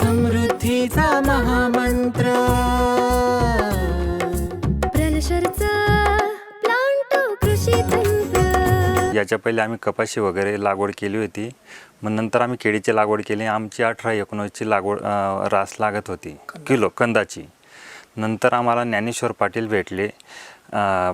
समृद्धीचा महामंत्र. प्रलशरचा प्लांटो कृषी तंत्र याच्या पहिले आम्ही कपाशी वगैरे लागवड केली होती. मग नंतर आम्ही केळीची लागवड केली. आमची अठरा एकोणीसची लागवड अं, रास लागत होती. किलो कंदाची. नंतर आम्हाला ज्ञानेश्वर पाटील भेटले. अं,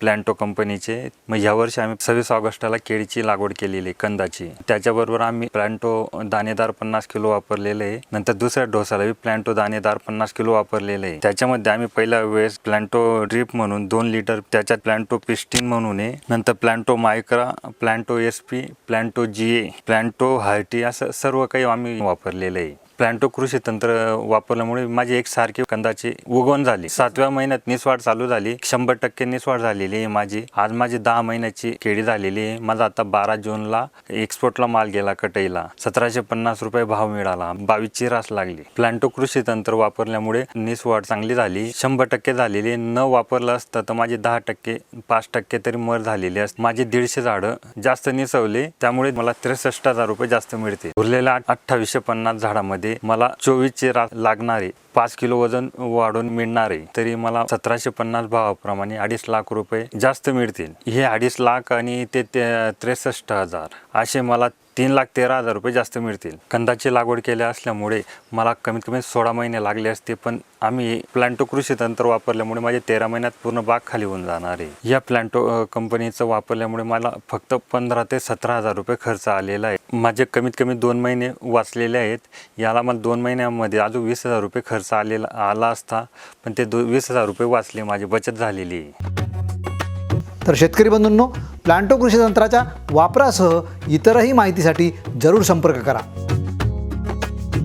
प्लॅन्टो कंपनीचे. मग यावर्षी आम्ही सव्वीस ऑगस्टला केळीची लागवड केलेली आहे, कंदाची. त्याच्याबरोबर आम्ही प्लॅन्टो दाणेदार पन्नास किलो वापरलेले आहे. नंतर दुसऱ्या डोसाला प्लॅन्टो दाणेदार पन्नास किलो वापरलेले आहे. त्याच्यामध्ये आम्ही पहिल्या वेळेस प्लॅन्टो ड्रीप म्हणून दोन लिटर त्याच्यात प्लॅन्टो पिस्टीन म्हणून आहे. नंतर प्लॅन्टो Micra प्लॅन्टो S P प्लॅन्टो G A प्लॅन्टो हार्टी असं सर्व काही आम्ही वापरलेलं आहे. प्लॅन्टो कृषी तंत्र वापरल्यामुळे माझी एक सारखी कंदाची उगवण झाली. सातव्या महिन्यात निसवाड चालू झाली. शंभर टक्के निसवाड झालेली आहे माझी. आज माझी दहा महिन्याची केळी झालेली आहे. माझा आता बारा जूनला एक्सपोर्टला माल गेला कटईला. सतराशे पन्नास रुपये भाव मिळाला. बावीसची रास लागली. प्लॅन्टो कृषी तंत्र वापरल्यामुळे निसवाड चांगली झाली. शंभर टक्के झालेली न वापरलं असतं तर माझी दहा टक्के पाच टक्के तरी मर झालेली असते. माझी दीडशे झाडं जास्त निसवले. त्यामुळे मला त्रेसष्ट हजार रुपये जास्त मिळते उरलेल्या अठ्ठावीसशे पन्नास झाडामध्ये मला चोवीसचे लागणार लागणारे. पाच किलो वजन वाढून मिळणारे तरी मला सतराशे पन्नास भावाप्रमाणे अडीच लाख रुपये जास्त मिळतील. हे अडीच लाख आणि ते ते- त्रेसष्ट हजार असे मला तीन लाख तेरा हजार रुपये जास्त मिळतील. कंदाची लागवड केल्या असल्यामुळे मला कमीत कमी सोळा महिने लागले असते पण आम्ही प्लॅन्टो कृषी तंत्र वापरल्यामुळे माझे तेरा महिन्यात पूर्ण बाग खाली होऊन जाणार आहे. या प्लॅन्टो कंपनीचं वापरल्यामुळे मला फक्त पंधरा ते सतरा हजार रुपये खर्च आलेला आहे. माझे कमीत कमी दोन महिने वाचलेले आहेत. याला मला दोन महिन्यामध्ये अजून वीस हजार रुपये खर्च खर्च आलेला आला असता पण ते दो वीस हजार रुपये वाचले माझी बचत झालेली. आहे तर शेतकरी बंधूंनो प्लांटो कृषी तंत्राच्या वापरासह इतरही माहितीसाठी जरूर संपर्क करा.